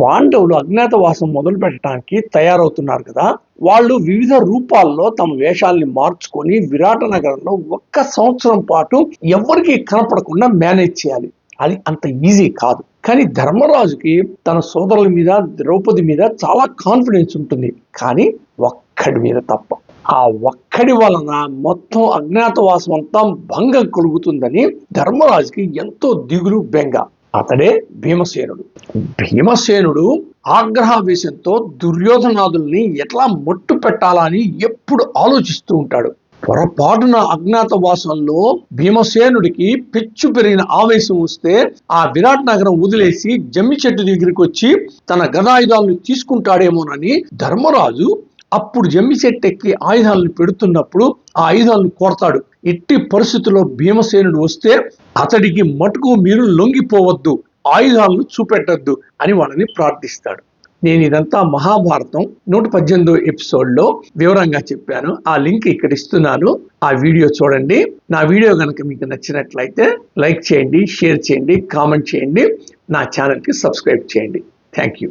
పాండవులు అజ్ఞాతవాసం మొదలు పెట్టడానికి తయారవుతున్నారు కదా వాళ్ళు వివిధ రూపాల్లో తమ వేషాల్ని మార్చుకొని విరాట నగరంలో ఒక్క సంవత్సరం పాటు ఎవరికి కనపడకుండా మేనేజ్ చేయాలి. అది అంత ఈజీ కాదు. కానీ ధర్మరాజుకి తన సోదరుల మీద ద్రౌపది మీద చాలా కాన్ఫిడెన్స్ ఉంటుంది. కానీ ఒక్కడి మీద తప్ప. ఆ ఒక్కడి వలన మొత్తం అజ్ఞాతవాసం అంతా భంగం కలుగుతుందని ధర్మరాజుకి ఎంతో దిగులు బెంగ. అతడే భీమసేనుడు. భీమసేనుడు ఆగ్రహావేశంతో దుర్యోధనాదుల్ని ఎట్లా మట్టు పెట్టాలా అని ఎప్పుడు ఆలోచిస్తూ ఉంటాడు. పొరపాటున అజ్ఞాతవాసంలో భీమసేనుడికి పిచ్చు పెరిగిన ఆవేశం వస్తే ఆ విరాట్ నగరం వదిలేసి జమ్మి చెట్టు దగ్గరికి వచ్చి తన గదాయుధాలను తీసుకుంటాడేమోనని ధర్మరాజు అప్పుడు జమ్మి చెట్టు ఎక్కి ఆయుధాలను పెడుతున్నప్పుడు ఆ ఆయుధాలను కోరతాడు. ఎట్టి పరిస్థితుల్లో భీమసేనుడు వస్తే అతడికి మటుకు మీరు లొంగిపోవద్దు ఆయుధాలను చూపెట్టద్దు అని వాళ్ళని ప్రార్థిస్తాడు. నేను ఇదంతా మహాభారతం నూట పద్దెనిమిదో ఎపిసోడ్లో వివరంగా చెప్పాను. ఆ లింక్ ఇక్కడ ఇస్తున్నాను. ఆ వీడియో చూడండి. నా వీడియో కనుక మీకు నచ్చినట్లయితే లైక్ చేయండి షేర్ చేయండి కామెంట్ చేయండి. నా ఛానల్కి సబ్స్క్రైబ్ చేయండి. Thank you.